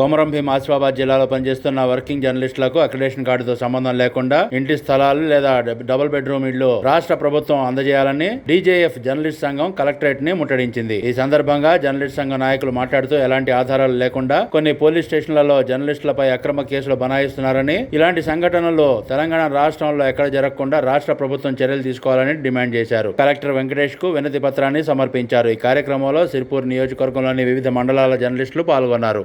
కొమరం భీం ఆసిఫాబాద్ జిల్లాలో పనిచేస్తున్న వర్కింగ్ జర్నలిస్టులకు అక్రిడేషన్ కార్డుతో సంబంధం లేకుండా ఇంటి స్థలాలు లేదా డబుల్ బెడ్రూమ్ ఇళ్ళు రాష్ట్ర ప్రభుత్వం అందజేయాలని డీజేఎఫ్ జర్నలిస్ట్ సంఘం కలెక్టరేట్ని ముట్టడించింది. ఈ సందర్భంగా జర్నలిస్ట్ సంఘం నాయకులు మాట్లాడుతూ ఎలాంటి ఆధారాలు లేకుండా కొన్ని పోలీస్ స్టేషన్లలో జర్నలిస్టులపై అక్రమ కేసులు బనాయిస్తున్నారని ఇలాంటి సంఘటనలు తెలంగాణ రాష్ట్రంలో ఎక్కడ జరగకుండా రాష్ట్ర ప్రభుత్వం చర్యలు తీసుకోవాలని డిమాండ్ చేశారు. కలెక్టర్ వెంకటేష్కు వినతి పత్రాన్ని సమర్పించారు. ఈ కార్యక్రమంలో సిర్పూర్ నియోజకవర్గంలోని వివిధ మండలాల జర్నలిస్టులు పాల్గొన్నారు.